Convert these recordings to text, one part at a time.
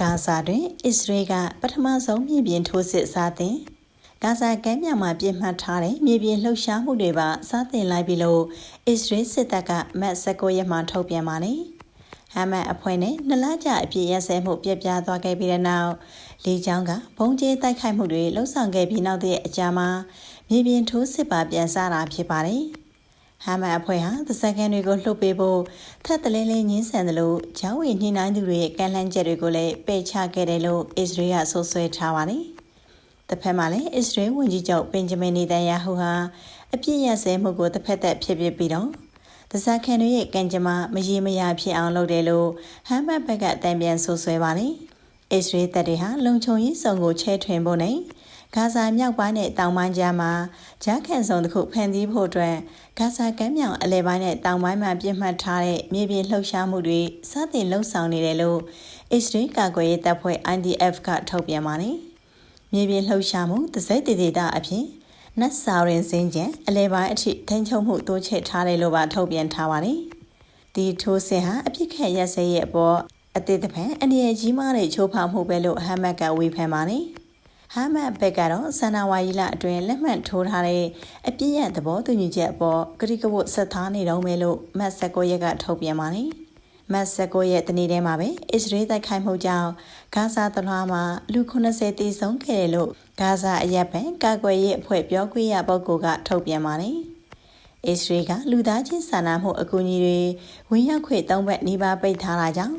ဂါဇာတွင် အစ္စရေးကပထမဆုံးမြေပြင်ထိုးစစ်စတင်ဂါဇာကမ်းမြောင်မှာပြစ်မှတ်ထားတဲ့မြေပြင်လှုပ်ရှားမှုတွေပါစတင်လိုက်ပြီလို့အစ္စရေးစစ်တပ်ကမတ်19ရက်မှာထုတ်ပြန်ပါတယ်။ဟမတ်အဖွဲ့နဲ့နလကြအပြည့်ရစဲမှုပြပြသွားခဲ့ပြီးတဲ့နောက်လေကြောင်းကဘုံကျဲတိုက်ခိုက်မှုတွေလှုပ်ဆောင်ခဲ့ပြီးနောက်တဲ့အကြာမှာမြေပြင်ထိုးစစ်ပါပြန်စတာဖြစ်ပါတယ်။ ဟာမန်အဖွဲ့ဟာသစကန်တွေကိုလှုပ်ပေးဖို့ထပ်တလဲလဲညင်းဆန်တယ်လို့ဂျောင်းဝေနှိနှိုင်းသူတွေရဲ့ကန့်လန့်ချက်တွေကိုလည်းပယ်ချခဲ့တယ်လို့အစ္စရေးကဆိုဆွဲထားပါတယ်။တစ်ဖက်မှာလည်းအစ္စရေးဝန်ကြီးချုပ်ဘင်ဂျမင်နေတန်ယာဟုဟာအပြစ်ရစဲမှုကိုတစ်ဖက်သက်ဖြစ်ဖြစ်ပြီးတော့သစကန်တွေရဲ့ကံကြမ္မာမရေမရာဖြစ်အောင်လုပ်တယ်လို့ဟမ်မတ်ဘက်ကတံပြန်ဆိုဆွဲပါတယ်။အစ္စရေးတပ်တွေဟာလုံခြုံရေးစုံကိုချဲထွင်ဖို့နဲ့ ဂါဇာမြောက်ပိုင်းနဲ့တောင်ပိုင်းကြားမှာဂျားကန်ဆောင်တစ်ခုဖန်တီးဖို့အတွက်ဂါဇာကမ်းမြောင်အလဲပိုင်းနဲ့တောင်ပိုင်းမှာပြစ်မှတ်ထားတဲ့မြေပြင်လှုပ်ရှားမှုတွေစတင်လှုပ်ဆောင်နေတယ်လို့အစ္စရေးကာကွယ်ရေးတပ်ဖွဲ့ IDF ကထုတ်ပြန်ပါတယ်။မြေပြင်လှုပ်ရှားမှုတစိုက်တည်တည်တာအဖြစ်နတ်စာရင်စင်းကျန်အလဲပိုင်းအထိထိန်းချုပ်မှုတိုးချဲ့ထားတယ်လို့ပါထုတ်ပြန်ထားပါတယ်။ဒီထိုးစစ်ဟာအပြစ်ခတ်ရက်စဲရဲ့အပေါ်အသေးတဖန်အနေရကြီးမားတဲ့ချိုးဖောက်မှုပဲလို့ဟမ်မတ်ကဝေဖန်ပါတယ်။ ဟာမတ်ဘက်ကတော့ဆန္ဒဝါရီလအတွင်းလက်မှတ်ထိုးထားတဲ့အပြည့်ရသဘောတူညီချက်အပေါ်ကတိကဝတ်ဆက်သားနေတော့မယ်လို့မတ်ဆက်ကိုရက်ကထုတ်ပြန်ပါတယ်။မတ်ဆက်ကိုရက်တနေ့တည်းမှာပဲအစ္စရေးတိုက်ခိုက်မှုကြောင့်ဂါဇာတလွှားမှာလူ90တိဆုံးခဲ့တယ်လို့ဂါဇာအရက်ပန်ကာကွယ်ရေးအဖွဲ့ပြောခွင့်ရပုဂ္ဂိုလ်ကထုတ်ပြန်ပါတယ်။အစ္စရေးကလူသားချင်းစာနာမှုအကူအညီတွေဝင်ရောက်ခွင့်သုံးဘက်နှိပါပိတ်ထားတာကြောင့်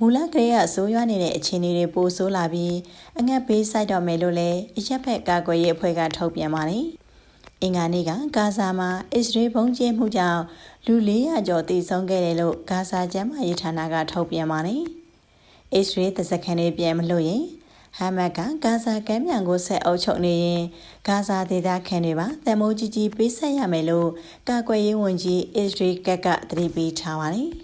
မူလကလေးကဆိုးရွားနေတဲ့အခြေအနေတွေပိုဆိုးလာပြီးအငတ်ဘေးဆိုင်တော့မယ်လို့လည်းအရက်ဖက်ကာကွယ်ရေးအဖွဲ့ကထုတ်ပြန်ပါတယ်။အင်္ဂါနေ့ကဂါဇာမှာအစ္စရေးဘုံကျင်းမှုကြောင့်လူ400ကျော်သေဆုံးခဲ့တယ်လို့ဂါဇာကျန်းမာရေးဌာနကထုတ်ပြန်ပါတယ်။အစ္စရေးသစခန်တွေပြန်မလို့ရင်ဟမ်မတ်ကဂါဇာကမ်းမြောင်ကိုဆက်အုပ်ချုပ်နေရင်ဂါဇာဒေသခံတွေပါတမိုးကြီးကြီးပေးဆက်ရမယ်လို့ကာကွယ်ရေးဝန်ကြီးအစ္စရေးကကသတိပေးထားပါတယ်။